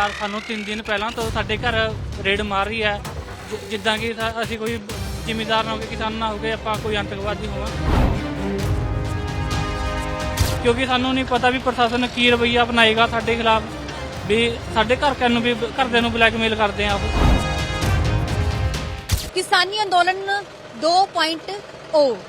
ਸਰਕਾਰ ਸਾਨੂੰ 3 ਦਿਨ ਪਹਿਲਾਂ ਤੋਂ ਸਾਡੇ ਘਰ ਰੇਡ ਮਾਰ ਰਹੀ ਹੈ। ਜਿ- ਜਿੱਦਾਂ ਕਿ ਸਾ- ਅਸੀਂ ਕੋਈ ਜ਼ਿਮੀਦਾਰ ਨਾ ਹੋਵੇ, ਕਿਸਾਨ ਨਾ ਹੋਵੇ, ਆਪਾਂ ਕੋਈ ਅੰਤਕਵਾਦੀ ਹੋਵਾਂ। ਕਿਉਂਕਿ ਸਾਨੂੰ ਨਹੀਂ ਪਤਾ ਵੀ ਪ੍ਰਸ਼ਾਸਨ ਕੀ ਰਵੱਈਆ ਅਪਣਾਏਗਾ ਸਾਡੇ ਖਿਲਾਫ। ਵੀ ਸਾਡੇ ਘਰ ਨੂੰ ਵੀ, ਘਰਦਿਆਂ ਨੂੰ ਬਲੈਕਮੇਲ ਕਰਦੇ ਆ ਉਹ ਕਿਸਾਨੀ ਅੰਦੋਲਨ 2.0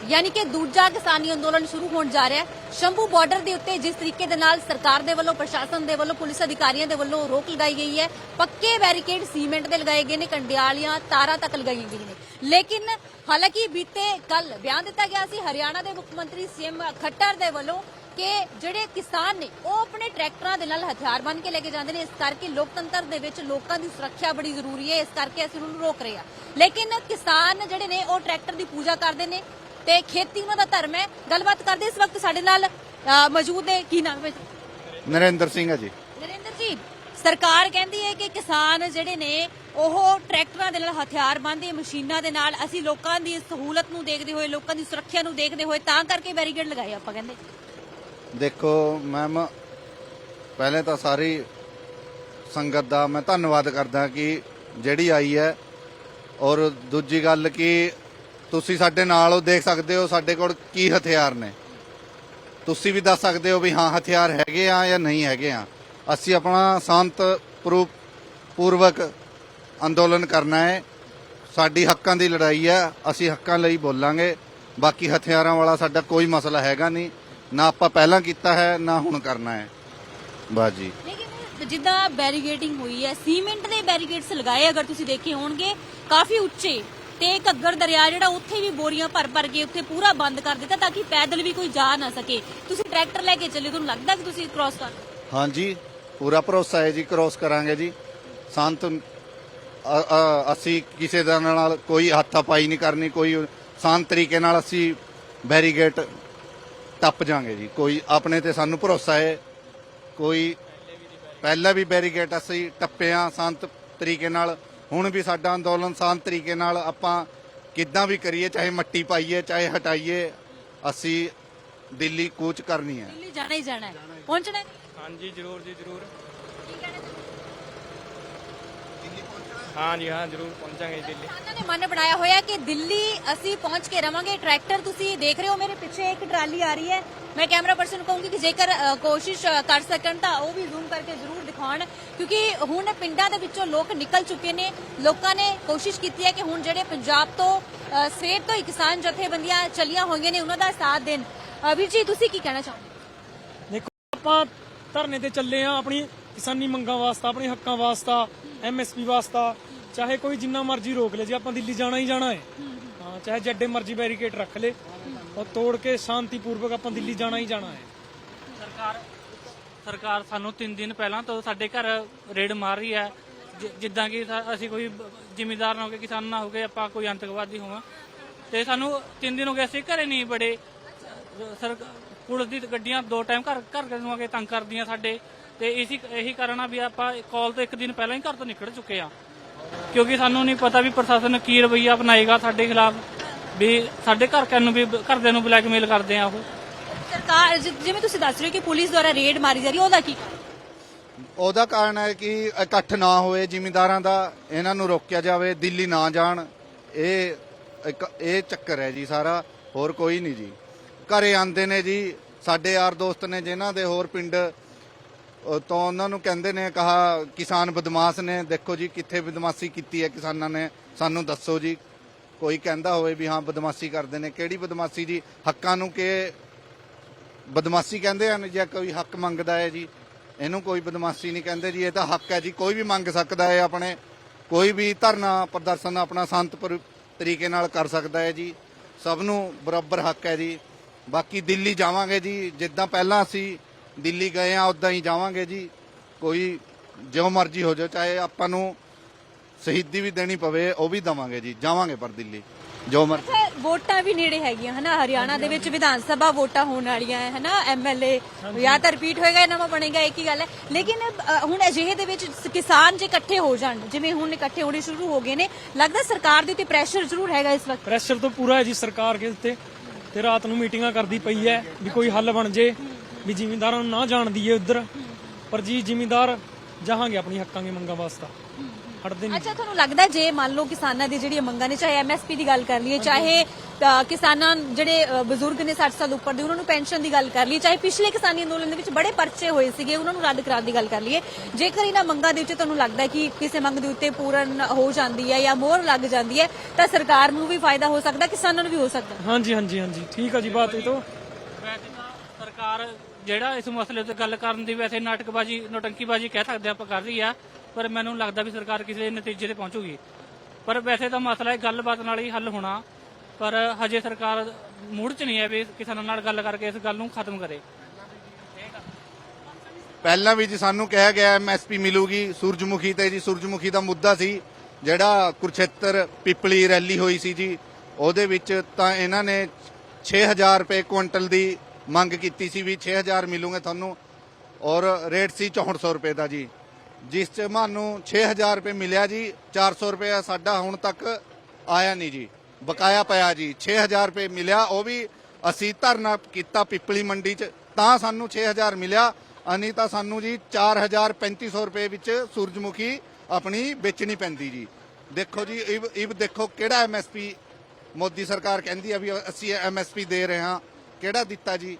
ਯਾਨੀ ਕਿ ਦੂਜਾ ਕਿਸਾਨੀ ਅੰਦੋਲਨ ਸ਼ੁਰੂ ਹੋਣ ਜਾ ਰਿਹਾ ਹੈ। ਸ਼ੰਭੂ ਬਾਰਡਰ ਦੇ ਉੱਤੇ ਜਿਸ ਤਰੀਕੇ ਦੇ ਨਾਲ ਸਰਕਾਰ ਦੇ ਵੱਲੋਂ, ਪ੍ਰਸ਼ਾਸਨ ਦੇ ਵੱਲੋਂ, ਪੁਲਿਸ ਅਧਿਕਾਰੀਆਂ ਦੇ ਵੱਲੋਂ ਰੋਕ ਲਗਾਈ ਗਈ ਹੈ। ਪੱਕੇ ਬੈਰੀਕੇਡ ਸੀਮੈਂਟ ਦੇ ਲਗਾਏ ਗਏ ਨੇ, ਕੰਡਿਆਲੀਆਂ ਤਾਰਾਂ ਤੱਕ ਲਗਾਈਆਂ ਗਈਆਂ ਨੇ। ਲੇਕਿਨ ਹਾਲਾਂਕਿ ਬੀਤੇ ਕੱਲ ਬਿਆਨ ਦਿੱਤਾ ਗਿਆ ਸੀ, ਹਰਿਆਣਾ ਦੇ ਮੁੱਖ ਮੰਤਰੀ ਸੀਐਮ ਖੱਟਰ ਦੇ ਵੱਲੋਂ ਕਿ ਜਿਹੜੇ ਕਿਸਾਨ ਨੇ ਉਹ ਆਪਣੇ ਟਰੈਕਟਰਾਂ ਦੇ ਨਾਲ ਹਥਿਆਰ ਬੰਨ ਕੇ ਲੈ ਕੇ ਜਾਂਦੇ ਨੇ। ਇਸ ਕਰਕੇ ਲੋਕਤੰਤਰ ਦੇ ਵਿੱਚ ਲੋਕਾਂ ਦੀ ਸੁਰੱਖਿਆ ਬੜੀ ਜ਼ਰੂਰੀ ਹੈ। ਇਸ ਕਰਕੇ ਅਸੀਂ ਉਹਨਾਂ ਨੂੰ ਰੋਕ ਰਹੇ ਹਾਂ। ਲੇਕਿਨ ਕਿਸਾਨ ਜਿਹੜੇ ਨੇ ਉਹ ਟਰੈਕਟਰ ਦੀ ਪੂਜਾ ਕਰਦੇ ਨੇ ਤੇ ਖੇਤੀ ਉਹਨਾਂ ਦਾ ਧਰਮ ਹੈ। ਗੱਲਬਾਤ ਕਰਦੇ ਇਸ ਵਕਤ ਸਾਡੇ ਨਾਲ ਮੌਜੂਦ ਨੇ। ਕੀ ਨਾਮ ਹੈ ਨਰਿੰਦਰ ਸਿੰਘ ਹੈ ਜੀ। ਨਰਿੰਦਰ ਜੀ ਸਰਕਾਰ ਕਹਿੰਦੀ ਹੈ ਕਿ ਕਿਸਾਨ ਜਿਹੜੇ ਨੇ ਉਹ ਟਰੈਕਟਰਾਂ ਦੇ ਨਾਲ ਹਥਿਆਰ ਬੰਨ੍ਹਦੇ ਮਸ਼ੀਨਾਂ ਦੇ ਨਾਲ। ਅਸੀਂ ਲੋਕਾਂ ਦੀ ਸਹੂਲਤ ਨੂੰ ਦੇਖਦੇ ਹੋਏ ਲੋਕਾਂ ਦੀ ਸੁਰੱਖਿਆ ਨੂੰ ਦੇਖਦੇ ਹੋਏ ਤਾਂ ਕਰਕੇ ਬੈਰੀਕੇਡ ਲਗਾਏ ਆਪਾਂ ਕਹਿੰਦੇ। ਦੇਖੋ ਮੈਮ ਪਹਿਲੇ ਤਾਂ ਸਾਰੀ ਸੰਗਤ ਦਾ ਮੈਂ ਧੰਨਵਾਦ ਕਰਦਾ ਕਿ ਜਿਹੜੀ ਆਈ ਹੈ। ਔਰ ਦੂਜੀ ਗੱਲ ਕਿ ਤੁਸੀਂ ਸਾਡੇ ਨਾਲ ਉਹ ਦੇਖ ਸਕਦੇ ਹੋ, ਸਾਡੇ ਕੋਲ ਕੀ ਹਥਿਆਰ ਨੇ। ਤੁਸੀਂ ਵੀ ਦੱਸ ਸਕਦੇ ਹੋ ਵੀ ਹਾਂ, ਹਥਿਆਰ ਹੈਗੇ ਆ ਜਾਂ ਨਹੀਂ ਹੈਗੇ ਆ। ਅਸੀਂ ਆਪਣਾ ਸ਼ਾਂਤ ਪਰੂ- ਪੂਰਵਕ ਅੰਦੋਲਨ ਕਰਨਾ ਹੈ। ਸਾਡੀ ਹੱਕਾਂ ਦੀ ਲੜਾਈ ਹੈ, ਅਸੀਂ ਹੱਕਾਂ ਲਈ ਬੋਲਾਂਗੇ। ਬਾਕੀ ਹਥਿਆਰਾਂ ਵਾਲਾ ਸਾਡਾ ਕੋਈ ਮਸਲਾ ਹੈਗਾ ਨਹੀਂ। ਨਾ ਆਪਾਂ ਪਹਿਲਾਂ ਕੀਤਾ ਹੈ ਨਾ ਹੁਣ ਕਰਨਾ ਹੈ। ਬਸ ਜੀ। ਲੇਕਿਨ ਜਿੱਦਾਂ ਬੈਰੀਗੇਟਿੰਗ ਹੋਈ ਹੈ ਸੀਮੈਂਟ ਦੇ ਬੈਰੀਗੇਟਸ ਲਗਾਏ ਅਗਰ ਤੁਸੀਂ ਦੇਖੇ ਹੋਣਗੇ ਕਾਫੀ ਉੱਚੇ ਤੇ ਘੱਗਰ ਦਰਿਆ ਜਿਹੜਾ ਉੱਥੇ ਵੀ ਬੋਰੀਆਂ ਭਰ ਭਰ ਕੇ ਉੱਥੇ ਪੂਰਾ ਬੰਦ ਕਰ ਦਿੱਤਾ ਤਾਂ ਕਿ ਪੈਦਲ ਵੀ ਕੋਈ ਜਾ ਨਾ ਸਕੇ। ਤੁਸੀਂ ਟਰੈਕਟਰ ਲੈ ਕੇ ਚੱਲੇ ਤੁਹਾਨੂੰ ਲੱਗਦਾ ਕਿ ਤੁਸੀਂ ਕ੍ਰਾਸ ਕਰ ਹਾਂਜੀ ਪੂਰਾ ਭਰੋਸਾ ਹੈ ਜੀ ਕ੍ਰੋਸ ਕਰਾਂਗੇ ਜੀ। ਸ਼ਾਂਤ ਅਸੀਂ ਕਿਸੇ ਦਾ ਨਾਲ ਕੋਈ ਹੱਥਾਪਾਈ ਨਹੀਂ ਕਰਨੀ ਕੋਈ ਸ਼ਾਂਤ ਤਰੀਕੇ ਨਾਲ ਅਸੀਂ ਬੈਰੀਗੇਟ ਟੱਪ ਜਾਾਂਗੇ ਜੀ। ਕੋਈ ਆਪਣੇ ਤੇ ਸਾਨੂੰ ਭਰੋਸਾ ਹੈ ਕੋਈ ਪਹਿਲਾਂ ਵੀ ਬੈਰੀਗੇਟ ਅਸੀਂ ਟੱਪਿਆ ਸ਼ਾਂਤ ਤਰੀਕੇ ਨਾਲ ਹੁਣ ਵੀ ਸਾਡਾ ਅੰਦੋਲਨ ਸ਼ਾਂਤ ਤਰੀਕੇ ਨਾਲ ਆਪਾਂ ਕਿੱਦਾਂ ਵੀ ਕਰੀਏ ਚਾਹੇ ਮੱਟੀ ਪਾਈਏ ਚਾਹੇ ਹਟਾਈਏ ਅਸੀਂ ਦਿੱਲੀ ਕੂਚ ਕਰਨੀ ਹੈ। ਦਿੱਲੀ ਜਾਣਾ ਹੀ ਜਾਣਾ ਹੈ। ਪਹੁੰਚਣਾ ਹੈ? ਹਾਂਜੀ ਜ਼ਰੂਰ ਜੀ ਜ਼ਰੂਰ ਕੀ ਕਹਿਣਾ ਚਾਹੁੰਦੇ? ਹਾਂਜੀ ਹਾਂ ਜ਼ਰੂਰ ਪਹੁੰਚਾਂਗੇ ਦਿੱਲੀ। ਕਿਸਾਨਾਂ ਨੇ ਮਨ ਬਣਾਇਆ ਹੋਇਆ ਕਿ ਦਿੱਲੀ ਅਸੀਂ ਪਹੁੰਚ ਕੇ ਰਵਾਂਗੇ। ਟਰੈਕਟਰ ਤੁਸੀਂ ਦੇਖ ਰਹੇ ਹੋ ਮੇਰੇ ਪਿੱਛੇ ਇੱਕ ਟਰਾਲੀ ਆ ਰਹੀ ਹੈ। ਮੈਂ ਕੈਮਰਾ ਪਰਸਨ ਨੂੰ ਕਹੂੰਗੀ ਕਿ ਜੇਕਰ ਕੋਸ਼ਿਸ਼ ਕਰ ਸਕਣ ਤਾਂ ਉਹ ਵੀ ਜ਼ੂਮ ਕਰਕੇ ਜ਼ਰੂਰ ਦਿਖਾਉਣ। ਕਿਉਂਕਿ ਹੁਣ ਪਿੰਡਾਂ ਦੇ ਵਿੱਚੋਂ ਲੋਕ ਨਿਕਲ ਚੁੱਕੇ ਨੇ। ਲੋਕਾਂ ਨੇ ਕੋਸ਼ਿਸ਼ ਕੀਤੀ ਹੈ ਕਿ ਹੁਣ ਜਿਹੜੇ ਪੰਜਾਬ ਤੋਂ ਸਵੇਰ ਤੋਂ ਹੀ ਕਿਸਾਨ ਜਥੇਬੰਦੀਆਂ ਚੱਲੀਆਂ ਹੋਈਆਂ ਨੇ ਉਹਨਾਂ ਦਾ ਸਾਥ ਦੇਣ। ਵੀਰ ਜੀ ਤੁਸੀਂ ਕੀ ਕਹਿਣਾ ਚਾਹੋਗੇ? ਦੇਖੋ ਆਪਾਂ ਧਰਨੇ ਤੇ ਚੱਲੇ ਆ ਆਪਣੀ ਕਿਸਾਨੀ ਮੰਗਾਂ ਵਾਸਤਾ ਆਪਣੇ ਹੱਕਾਂ ਵਾਸਤਾ। ਐਮਐਸਪੀ ਵਾਸਤਾ, ਚਾਹੇ ਕੋਈ ਜਿੰਨਾ ਮਰਜ਼ੀ ਰੋਕ ਲੇ, ਜੀ ਆਪਾਂ ਦਿੱਲੀ ਜਾਣਾ ਹੀ ਜਾਣਾ ਹੈ, ਹਾਂ, ਚਾਹੇ ਜੱਡੇ ਮਰਜ਼ੀ ਬੈਰੀਕੇਡ ਰੱਖ ਲੇ, ਉਹ ਤੋੜ ਕੇ ਸ਼ਾਂਤੀਪੂਰਵਕ ਆਪਾਂ ਦਿੱਲੀ ਜਾਣਾ ਹੀ ਜਾਣਾ ਹੈ। ਸਰਕਾਰ ਸਰਕਾਰ ਸਾਨੂੰ 3 ਦਿਨ ਪਹਿਲਾਂ ਤੋਂ ਸਾਡੇ ਘਰ ਰੇਡ ਮਾਰ ਰਹੀ ਹੈ, ਜਿ- ਜਿੱਦਾਂ ਕਿ ਸਾ- ਅਸੀਂ ਕੋਈ ਜ਼ਿਮੀਦਾਰ ਨਾ ਹੋ ਹੋਵੇ ਕਿਸਾਨ ਨਾ ਹੋ ਹੋਵੇ ਆਪਾਂ ਕੋਈ ਅੰਤਕਵਾਦੀ ਹੋਵਾਂ। ਤੇ ਸਾਨੂੰ 3 ਦਿਨ ਹੋ ਗਏ, ਅਸੀਂ ਘਰੇ ਨਹੀਂ ਬੜੇ। ਸਰ, ਪੁਲਿਸ ਦੀ ਗੱਡੀਆਂ ਦੋ ਟਾਈਮ ਘਰ ਘਰ ਨੂੰ ਆ ਕੇ ਤੰਗ ਕਰਦੀਆਂ ਸਾਡੇ। ਤੇ ਇਸੀ ਇਹੀ ਕਾਰਨ ਆ ਵੀ ਆਪਾਂ ਕਾਲ ਤੋਂ ਇੱਕ ਦਿਨ ਪਹਿਲਾਂ ਹੀ ਘਰ ਤੋਂ ਨਿਕਲ ਚੁੱਕੇ ਆ। ਕਿਉਂਕਿ ਸਾਨੂੰ ਨਹੀਂ ਪਤਾ ਵੀ ਪ੍ਰਸ਼ਾਸਨ ਕੀ ਰਵੱਈਆ ਅਪਣਾਏਗਾ ਸਾਡੇ ਖਿਲਾਫ ਵੀ ਸਾਡੇ ਘਰ ਨੂੰ ਵੀ ਘਰਦਿਆਂ ਨੂੰ ਬਲੈਕਮੇਲ ਕਰਦੇ ਆ ਉਹ। ਸਰਕਾਰ ਜਿਵੇਂ ਤੁਸੀਂ ਦੱਸ ਰਹੇ ਹੋ ਕਿ ਪੁਲਿਸ ਦੁਆਰਾ ਰੇਡ ਮਾਰੀ ਜਾ ਰਹੀ ਹੈ ਉਹਦਾ ਕੀ? ਉਹਦਾ ਕਾਰਨ ਹੈ ਕਿ ਇਕੱਠ ਨਾ ਹੋਏ ਜ਼ਿਮੀਂਦਾਰਾਂ ਦਾ ਇਹਨਾਂ ਨੂੰ ਰੋਕਿਆ ਜਾਵੇ ਦਿੱਲੀ ਨਾ ਜਾਣ। ਇਹ ਇੱਕ ਇਹ ਚੱਕਰ ਹੈ ਜੀ ਸਾਰਾ ਹੋਰ ਕੋਈ ਨਹੀਂ ਜੀ। ਘਰੇ ਆਂਦੇ ਨੇ ਜੀ ਸਾਡੇ ਯਾਰ ਦੋਸਤ ਨੇ ਜਿਨ੍ਹਾਂ ਦੇ ਹੋਰ ਪਿੰਡ ਉਹ ਤੋਂ ਉਹਨਾਂ ਨੂੰ ਕਹਿੰਦੇ ਨੇ, ਕਹਾ ਕਿਸਾਨ ਬਦਮਾਸ਼ ਨੇ, ਦੇਖੋ ਜੀ ਕਿੱਥੇ ਬਦਮਾਸ਼ੀ ਕੀਤੀ ਹੈ ਕਿਸਾਨਾਂ ਨੇ, ਸਾਨੂੰ ਦੱਸੋ ਜੀ। ਕੋਈ ਕਹਿੰਦਾ ਹੋਵੇ ਵੀ ਹਾਂ, ਬਦਮਾਸ਼ੀ ਕਰਦੇ ਨੇ। ਕਿਹੜੀ ਬਦਮਾਸ਼ੀ ਜੀ? ਹੱਕਾਂ ਨੂੰ ਕਿ ਬਦਮਾਸ਼ੀ ਕਹਿੰਦੇ ਹਨ ਜਾਂ ਕੋਈ ਹੱਕ ਮੰਗਦਾ ਹੈ ਜੀ? ਇਹਨੂੰ ਕੋਈ ਬਦਮਾਸ਼ੀ ਨਹੀਂ ਕਹਿੰਦੇ ਜੀ, ਇਹ ਤਾਂ ਹੱਕ ਹੈ ਜੀ। ਕੋਈ ਵੀ ਮੰਗ ਸਕਦਾ ਹੈ ਆਪਣੇ, ਕੋਈ ਵੀ ਧਰਨਾ ਪ੍ਰਦਰਸ਼ਨ ਆਪਣਾ ਸ਼ਾਂਤਪੁਰ ਤਰੀਕੇ ਨਾਲ ਕਰ ਸਕਦਾ ਹੈ ਜੀ। ਸਭ ਨੂੰ ਬਰਾਬਰ ਹੱਕ ਹੈ ਜੀ। ਬਾਕੀ ਦਿੱਲੀ ਜਾਵਾਂਗੇ ਜੀ। ਜਿੱਦਾਂ ਪਹਿਲਾਂ ਅਸੀਂ ਦਿੱਲੀ ਗਏ ਆ ਉਦਾਂ ਹੀ ਜਾਵਾਂਗੇ ਜੀ। ਕੋਈ ਜੋ ਮਰਜ਼ੀ ਹੋ ਜਾਏ ਚਾਹੇ ਆਪਾਂ ਨੂੰ ਸ਼ਹੀਦੀ ਵੀ ਦੇਣੀ ਪਵੇ ਉਹ ਵੀ ਦਵਾਂਗੇ ਜੀ। ਜਾਵਾਂਗੇ ਪਰ ਦਿੱਲੀ ਜੋ ਮਰਜ਼ੀ। ਅੱਛਾ, ਵੋਟਾਂ ਵੀ ਨੇੜੇ ਹੈਗੀਆਂ ਹਨਾ? ਹਰਿਆਣਾ ਦੇ ਵਿੱਚ ਵਿਧਾਨ ਸਭਾ ਵੋਟਾਂ ਹੋਣ ਵਾਲੀਆਂ ਹੈ ਹਨਾ? ਐਮਐਲਏ ਜਾਂ ਤਾਂ ਰਿਪੀਟ ਹੋਏਗਾ ਨਵਾਂ ਬਣੇਗਾ ਇੱਕ ਹੀ ਗੱਲ ਹੈ। ਲੇਕਿਨ ਅ, ਹੁਣ ਅਜਿਹੇ ਦੇ ਵਿੱਚ ਸ- ਕਿਸਾਨ ਜੇ ਇਕੱਠੇ ਹੋ ਜਾਣ ਜਿਵੇਂ ਹੁਣ ਇਕੱਠੇ ਹੋਣੇ ਸ਼ੁਰੂ ਹੋ ਗਏ ਨੇ ਲੱਗਦਾ ਸਰਕਾਰ ਦੇ ਉੱਤੇ ਪ੍ਰੈਸ਼ਰ ਜ਼ਰੂਰ ਹੈਗਾ ਇਸ ਵਕਤ? ਪ੍ਰੈਸ਼ਰ ਤਾਂ ਪੂਰਾ ਹੈ ਜੀ ਸਰਕਾਰ ਕੇ ਉੱਤੇ। ਤੇ ਰਾਤ ਨੂੰ ਮੀਟਿੰਗਾਂ ਕਰਦੀ ਪਈ ਹੈ ਵੀ ਕੋਈ ਹੱਲ ਬਣ ਜੇ। ਵੀ ਜ਼ਿਮੀਂਦਾਰਾਂ ਨੂੰ ਨਾ ਜਾਣ ਦਈਏ ਉਧਰ। ਪਰ ਜੀ ਜ਼ਿਮੀਂਦਾਰ ਜਾਹਾਂਗੇ ਆਪਣੀ ਹੱਕਾਂ ਦੀ ਮੰਗਾਂ ਵਾਸਤੇ। ਹਟਦੇ ਨਹੀਂ। ਅੱਛਾ ਤੁਹਾਨੂੰ ਲੱਗਦਾ ਜੇ ਮੰਨ ਲਓ ਕਿਸਾਨਾਂ ਦੀ ਜਿਹੜੀਆਂ ਮੰਗਾਂ ਨੇ ਚਾਹੇ ਐਮਐਸਪੀ ਦੀ ਗੱਲ ਕਰ ਲਈਏ ਚਾਹੇ ਕਿਸਾਨਾਂ ਜਿਹੜੇ ਬਜ਼ੁਰਗ ਨੇ 60 ਸਾਲ ਉੱਪਰ ਦੇ ਉਹਨਾਂ ਨੂੰ ਪੈਨਸ਼ਨ ਦੀ ਗੱਲ ਕਰ ਲਈਏ ਚਾਹੇ ਪਿਛਲੇ ਕਿਸਾਨੀ ਅੰਦੋਲਨ ਦੇ ਵਿੱਚ ਬੜੇ ਪਰਚੇ ਹੋਏ ਸੀਗੇ ਉਹਨਾਂ ਨੂੰ ਰੱਦ ਕਰਾਉਣ ਦੀ ਗੱਲ ਕਰ ਲਈਏ। ਜੇਕਰ ਇਹਨਾਂ ਮੰਗਾਂ ਦੇ ਉੱਤੇ ਤੁਹਾਨੂੰ ਲੱਗਦਾ ਕਿ ਕਿਸੇ ਮੰਗ ਦੇ ਉੱਤੇ ਪੂਰਨ ਹੋ ਜਾਂਦੀ ਹੈ ਜਾਂ ਮੋਹਰ ਲੱਗ ਜਾਂਦੀ ਹੈ ਤਾਂ ਸਰਕਾਰ ਨੂੰ ਵੀ ਫਾਇਦਾ ਹੋ ਸਕਦਾ ਕਿਸਾਨਾਂ ਨੂੰ ਵੀ ਹੋ ਸਕਦਾ। ਹਾਂਜੀ ਹਾਂਜੀ ਹਾਂਜੀ। ਠੀਕ ਆ ਜੀ ਬਾਤ ਇਹ ਤਾਂ ਸਰਕਾਰ ਜਿਹੜਾ ਇਸ ਮਸਲੇ ਤੇ ਗੱਲ ਕਰਨ ਦੀ ਵੈਸੇ ਨਾਟਕਬਾਜ਼ੀ, ਨੋਟੰਕੀਬਾਜ਼ੀ ਕਹਿ ਸਕਦੇ ਆਪਾਂ ਕਰ ਰਹੀ ਆ, ਪਰ ਮੈਨੂੰ ਲੱਗਦਾ ਵੀ ਸਰਕਾਰ ਕਿਸੇ ਨਤੀਜੇ ਤੇ ਪਹੁੰਚੂਗੀ। ਪਰ ਵੈਸੇ ਤਾਂ ਮਸਲਾ ਇਹ ਗੱਲਬਾਤ ਨਾਲ ਹੀ ਹੱਲ ਹੋਣਾ, ਪਰ ਹਜੇ ਸਰਕਾਰ ਮੂਡ 'ਚ ਨਹੀਂ ਹੈ ਵੀ ਕਿਸਾਨਾਂ ਨਾਲ ਗੱਲ ਕਰਕੇ ਇਸ ਗੱਲ ਨੂੰ ਖਤਮ ਕਰੇ। ਪਹਿਲਾਂ ਵੀ ਜੀ ਸਾਨੂੰ ਕਿਹਾ ਗਿਆ ਐਮਐਸਪੀ ਮਿਲੂਗੀ, ਸੂਰਜਮੁਖੀ ਤੇ ਜੀ, ਸੂਰਜਮੁਖੀ ਦਾ ਮੁੱਦਾ ਸੀ, ਜਿਹੜਾ ਕੁਰਛੇਤਰ ਪਿਪਲੀ ਰੈਲੀ ਹੋਈ ਸੀ ਜੀ, ਉਹਦੇ ਵਿੱਚ ਤਾਂ ਇਹਨਾਂ ਨੇ 6000 ਰੁਪਏ ਕੁਇੰਟਲ ਦੀ ਮੰਗ ਕੀਤੀ ਸੀ ਵੀ 6000 ਮਿਲੂਗੇ ਤੁਹਾਨੂੰ ਔਰ ਰੇਟ ਸੀ 6400 ਰੁਪਏ ਦਾ ਜੀ। ਜਿਸ ਚ ਸਾਨੂੰ 6000 ਰੁਪਏ ਮਿਲਿਆ ਜੀ 400 ਰੁਪਏ ਸਾਡਾ ਹੁਣ ਤੱਕ ਆਇਆ ਨਹੀਂ ਜੀ। ਬਕਾਇਆ ਪਿਆ ਜੀ 6000 ਰੁਪਏ ਮਿਲਿਆ, ਉਹ ਵੀ ਅਸੀਂ ਧਰਨਾ ਕੀਤਾ ਪਿਪਲੀ ਮੰਡੀ ਚ, ਤਾਂ ਸਾਨੂੰ 6000 ਮਿਲਿਆ, ਅਨੀ ਤਾਂ ਸਾਨੂੰ ਜੀ 4000 3500 ਰੁਪਏ ਵਿੱਚ ਸੂਰਜਮੁਖੀ ਆਪਣੀ ਵੇਚਣੀ ਪੈਂਦੀ ਜੀ। ਦੇਖੋ ਜੀ ਇਵ ਇਵ ਦੇਖੋ ਕਿਹੜਾ ਐਮਐਸਪੀ ਮੋਦੀ ਸਰਕਾਰ ਕਹਿੰਦੀ ਆ ਵੀ ਅਸੀਂ ਐਮਐਸਪੀ ਦੇ ਰਹੇ ਹਾਂ। ਕਿਹੜਾ ਦਿੱਤਾ ਜੀ?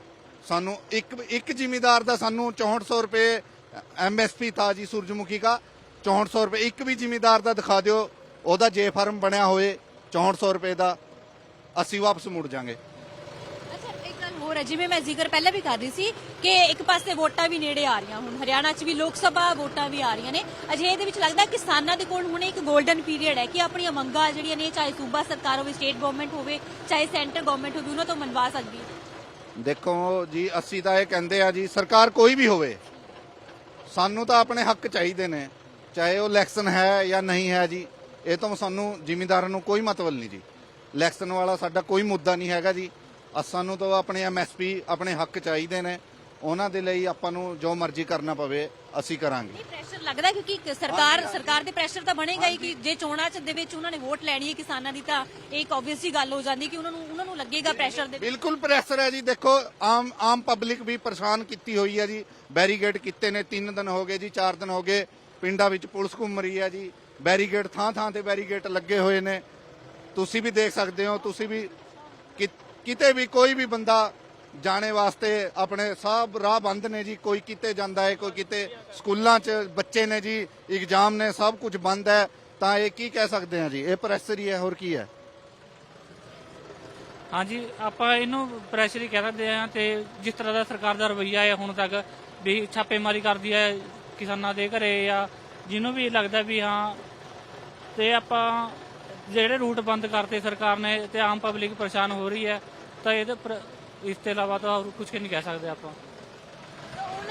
ਸਾਨੂੰ ਇੱਕ ਇੱਕ ਜ਼ਿਮੀਦਾਰ ਦਾ ਸਾਨੂੰ 6400 ਰੁਪਏ ਐਮਐਸਪੀ ਥਾ ਜੀ ਸੂਰਜਮੁਖੀ ਦਾ। 6400 ਰੁਪਏ ਇੱਕ ਵੀ ਜ਼ਿਮੀਦਾਰ ਦਾ ਦਿਖਾ ਦਿਓ, ਉਹਦਾ ਜੇ ਫਾਰਮ ਬਣਿਆ ਹੋਏ 6400 ਰੁਪਏ ਦਾ, ਅਸੀਂ ਵਾਪਸ ਮੁੜ ਜਾਾਂਗੇ। ਅੱਛਾ, ਇੱਕ ਗੱਲ ਹੋਰ ਹੈ, ਜਿਵੇਂ ਮੈਂ ਜ਼ਿਕਰ ਪਹਿਲਾਂ ਵੀ ਕਰ ਰਹੀ ਸੀ ਕਿ ਇੱਕ ਪਾਸੇ ਵੋਟਾਂ ਵੀ ਨੇੜੇ ਆ ਰਹੀਆਂ ਹੁਣ, ਹਰਿਆਣਾ 'ਚ ਵੀ ਲੋਕ ਸਭਾ ਵੋਟਾਂ ਵੀ ਆ ਰਹੀਆਂ ਨੇ। ਅਜੇ ਇਹਦੇ ਵਿੱਚ ਲੱਗਦਾ ਕਿਸਾਨਾਂ ਦੇ ਕੋਲ ਹੁਣ ਇੱਕ 골ਡਨ ਪੀਰੀਅਡ ਹੈ ਕਿ ਆਪਣੀਆਂ ਮੰਗਾਂ ਜਿਹੜੀਆਂ ਨੇ, ਚਾਹੇ ਸੂਬਾ ਸਰਕਾਰ ਹੋਵੇ ਸਟੇਟ ਗਵਰਨਮੈਂਟ ਹੋਵੇ, ਚਾਹੇ ਸੈਂਟਰ ਗਵਰਨਮੈਂਟ ਹੋਵੇ, ਉਹਨਾਂ ਤੋਂ ਮਨਵਾ ਸਕਦੀ ਹੈ। ਦੇਖੋ ਜੀ ਅਸੀਂ ਤਾਂ ਇਹ ਕਹਿੰਦੇ ਆ ਜੀ ਸਰਕਾਰ ਕੋਈ ਵੀ ਹੋਵੇ ਸਾਨੂੰ ਤਾਂ ਆਪਣੇ ਹੱਕ ਚਾਹੀਦੇ ਨੇ ਚਾਹੇ ਉਹ ਇਲੈਕਸ਼ਨ ਹੈ ਜਾਂ ਨਹੀਂ ਹੈ ਜੀ ਇਹ ਤੋਂ ਸਾਨੂੰ ਜ਼ਿਮੀਂਦਾਰਾਂ ਨੂੰ ਕੋਈ ਮਤਲਬ ਨਹੀਂ ਜੀ। ਇਲੈਕਸ਼ਨ ਵਾਲਾ ਸਾਡਾ ਕੋਈ ਮੁੱਦਾ ਨਹੀਂ ਹੈਗਾ ਜੀ। ਸਾਨੂੰ ਤਾਂ ਆਪਣੇ ਐਮਐਸਪੀ ਆਪਣੇ ਹੱਕ ਚਾਹੀਦੇ ਨੇ ਉਹਨਾਂ ਦੇ ਲਈ ਆਪਾਂ ਨੂੰ ਜੋ ਮਰਜ਼ੀ ਕਰਨਾ ਪਵੇ ਅਸੀਂ ਕਰਾਂਗੇ। ਪ੍ਰੈਸ਼ਰ ਲੱਗਦਾ ਕਿਉਂਕਿ ਸਰਕਾਰ ਸਰਕਾਰ ਦੇ ਪ੍ਰੈਸ਼ਰ ਤਾਂ ਬਣੇਗਾ ਹੀ ਕਿ ਜੇ ਚੋਣਾਂ 'ਚ ਦੇ ਵਿੱਚ ਉਹਨਾਂ ਨੇ ਵੋਟ ਲੈਣੀ ਹੈ ਕਿਸਾਨਾਂ ਦੀ ਤਾਂ ਇਹ ਇੱਕ ਆਬਵੀਅਸ ਜੀ ਗੱਲ ਹੋ ਜਾਂਦੀ ਕਿ ਉਹਨਾਂ ਨੂੰ ਨੂੰ ਲੱਗੇਗਾ ਪ੍ਰੈਸ਼ਰ ਦੇ ਬਿਲਕੁਲ ਪ੍ਰੈਸ਼ਰ ਹੈ ਜੀ। ਦੇਖੋ, ਆਮ ਆਮ ਪਬਲਿਕ ਵੀ ਪਰੇਸ਼ਾਨ ਕੀਤੀ ਹੋਈ ਹੈ ਜੀ। ਬੈਰੀਗੇਡ ਕੀਤੇ ਨੇ 3 ਦਿਨ ਹੋ ਗਏ ਜੀ 4 ਦਿਨ ਹੋ ਗਏ। ਪਿੰਡਾਂ ਵਿੱਚ ਪੁਲਿਸ ਘੁੰਮ ਰਹੀ ਹੈ ਜੀ। ਬੈਰੀਗੇਡ ਥਾਂ ਥਾਂ ਤੇ ਬੈਰੀਗੇਡ ਲੱਗੇ ਹੋਏ ਨੇ। ਤੁਸੀਂ ਵੀ ਦੇਖ ਸਕਦੇ ਹੋ, ਤੁਸੀਂ ਵੀ ਕਿਤੇ ਵੀ ਕੋਈ ਵੀ ਬੰਦਾ ਜਾਣੇ ਵਾਸਤੇ ਆਪਣੇ ਸਭ ਰਾਹ ਬੰਦ ਨੇ ਜੀ। ਕੋਈ ਕਿਤੇ ਜਾਂਦਾ ਹੈ, ਕੋਈ ਕਿਤੇ ਸਕੂਲਾਂ 'ਚ ਬੱਚੇ ਨੇ ਜੀ ਐਗਜ਼ਾਮ ਨੇ, ਸਭ ਕੁਝ ਬੰਦ ਹੈ। ਤਾਂ ਇਹ ਕੀ ਕਹਿ ਸਕਦੇ ਹਾਂ ਜੀ? ਇਹ ਪ੍ਰੈਸ਼ਰ ਹੀ ਹੈ, ਹੋਰ ਕੀ ਹੈ? ਹਾਂਜੀ, ਆਪਾਂ ਇਹਨੂੰ ਪ੍ਰੈਸ਼ਰ ਹੀ ਕਹਿ ਸਕਦੇ ਆ ਤੇ ਜਿਸ ਤਰ੍ਹਾਂ ਦਾ ਸਰਕਾਰ ਦਾ ਰਵੱਈਆ ਹੈ ਹੁਣ ਤੱਕ ਵੀ ਛਾਪੇਮਾਰੀ ਕਰਦੀ ਹੈ ਕਿਸਾਨਾਂ ਦੇ ਘਰੇ ਜਾਂ ਜਿਹਨੂੰ ਵੀ ਲੱਗਦਾ ਵੀ ਹਾਂ ਤੇ ਆਪਾਂ ਜਿਹੜੇ ਰੂਟ ਬੰਦ ਕਰਤੇ ਸਰਕਾਰ ਨੇ ਤੇ ਆਮ ਪਬਲਿਕ ਪਰੇਸ਼ਾਨ ਹੋ ਰਹੀ ਹੈ, ਤਾਂ ਇਹਦੇ ਇਸ ਤੋਂ ਇਲਾਵਾ ਤਾਂ ਹੋਰ ਕੁਝ ਨਹੀਂ ਕਹਿ ਸਕਦੇ ਆਪਾਂ। ਹੁਣ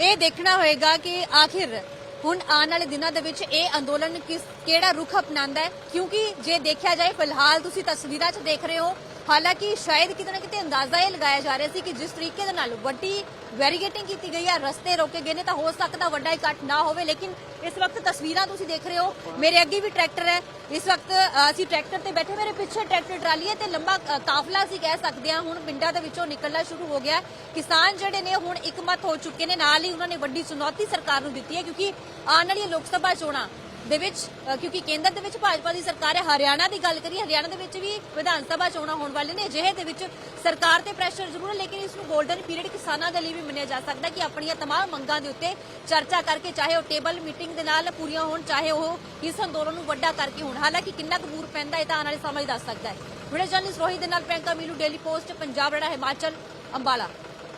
ਇਹ ਦੇਖਣਾ ਹੋਏਗਾ ਕਿ ਆਖਿਰ ਹੁਣ ਆਉਣ ਵਾਲੇ ਦਿਨਾਂ ਦੇ ਵਿੱਚ ਇਹ ਅੰਦੋਲਨ ਕਿਸ ਕਿਹੜਾ ਰੁਖ ਅਪਣਾਉਂਦਾ ਹੈ? ਕਿਉਂਕਿ ਜੇ ਦੇਖਿਆ ਜਾਏ, ਫਿਲਹਾਲ ਤੁਸੀਂ ਤਸਵੀਰਾਂ 'ਚ ਦੇਖ ਰਹੇ ਹੋ, ਹਾਲਾਂਕਿ ਸ਼ਾਇਦ ਕਿਤੇ ਨਾ ਕਿਤੇ ਅੰਦਾਜ਼ਾ ਇਹ ਲਗਾਇਆ ਜਾ ਰਿਹਾ ਸੀ ਕਿ ਜਿਸ ਤਰੀਕੇ ਦੇ ਨਾਲ ਵੱਡੀ ਵੈਰੀਗੇਟਿੰਗ ਕੀਤੀ ਗਈ ਹੈ ਰਸਤੇ ਰੋਕੇ ਗਏ ਨੇ, ਤਾਂ ਹੋ ਸਕਦਾ ਵੱਡਾ ਇਕੱਠ ਨਾ ਹੋਵੇ, ਲੇਕਿਨ ਇਸ ਵਕਤ ਤਸਵੀਰਾਂ ਤੁਸੀਂ ਦੇਖ ਰਹੇ ਹੋ, ਮੇਰੇ ਅੱਗੇ ਵੀ ਟਰੈਕਟਰ ਹੈ। ਇਸ ਵਕਤ ਅਸੀਂ ਟਰੈਕਟਰ ਤੇ ਬੈਠੇ, ਮੇਰੇ ਪਿੱਛੇ ਟਰੈਕਟਰ ਟਰਾਲੀ ਹੈ ਤੇ ਲੰਬਾ ਕਾਫਲਾ ਅਸੀਂ ਕਹਿ ਸਕਦੇ ਹਾਂ, ਹੁਣ ਪਿੰਡਾਂ ਦੇ ਵਿੱਚੋਂ ਨਿਕਲਣਾ ਸ਼ੁਰੂ ਹੋ ਗਿਆ। ਕਿਸਾਨ ਜਿਹੜੇ ਨੇ, ਹੁਣ ਇਕਮਤ ਹੋ ਚੁੱਕੇ ਨੇ, ਨਾਲ ਹੀ ਉਹਨਾਂ ਨੇ ਵੱਡੀ ਚੁਣੌਤੀ ਸਰਕਾਰ ਨੂੰ ਦਿੱਤੀ ਹੈ, ਕਿਉਂਕਿ ਆਉਣ ਵਾਲੀਆਂ ਲੋਕ ਸਭਾ ਚੋਣਾਂ ਦੇ ਵਿੱਚ ਕਿਉਂਕਿ ਕੇਂਦਰ ਦੇ ਵਿੱਚ ਭਾਜਪਾ ਦੀ ਸਰਕਾਰ ਹੈ, ਹਰਿਆਣਾ ਦੀ ਗੱਲ ਕਰੀ ਹਰਿਆਣਾ ਦੇ ਵਿੱਚ ਵੀ ਵਿਧਾਨ ਸਭਾ ਚੋਣਾਂ ਹੋਣ ਵਾਲੇ ਨੇ, ਅਜਿਹੇ ਦੇ ਵਿੱਚ ਸਰਕਾਰ ਤੇ ਪ੍ਰੈਸ਼ਰ ਜ਼ਰੂਰ ਹੈ, ਲੇਕਿਨ ਇਸ ਨੂੰ 골ਡਨ ਪੀਰੀਅਡ ਕਿਸਾਨਾਂ ਦੇ ਲਈ ਵੀ ਮੰਨਿਆ ਜਾ ਸਕਦਾ ਕਿ ਆਪਣੀਆਂ ਤਮਾਮ ਮੰਗਾਂ ਦੇ ਉੱਤੇ ਚਰਚਾ ਕਰਕੇ ਚਾਹੇ ਉਹ ਟੇਬਲ ਮੀਟਿੰਗ ਦੇ ਨਾਲ ਪੂਰੀਆਂ ਹੋਣ, ਚਾਹੇ ਉਹ ਇਸ ਅੰਦੋਲਨ ਨੂੰ ਵੱਡਾ ਕਰਕੇ ਹੋਣ। ਹਾਲਾਂਕਿ ਕਿੰਨਾ ਕਬੂਰ ਪੈਂਦਾ ਇਹ ਤਾਂ ਆਉਣ ਵਾਲੇ ਸਮਾਂ ਦੱਸ ਸਕਦਾ ਹੈ। ਵੀਡੀਓ ਜਰਨਲਿਸਟ ਰੋਹਿਤ ਦੇ ਨਾਲ ਪ੍ਰਿੰਕਾ ਮੀਲੂ ਡੇਲੀ ਪੋਸਟ ਪੰਜਾਬ ਰੜਾ ਹਿਮਾਚਲ, ਅੰਬਾਲਾ।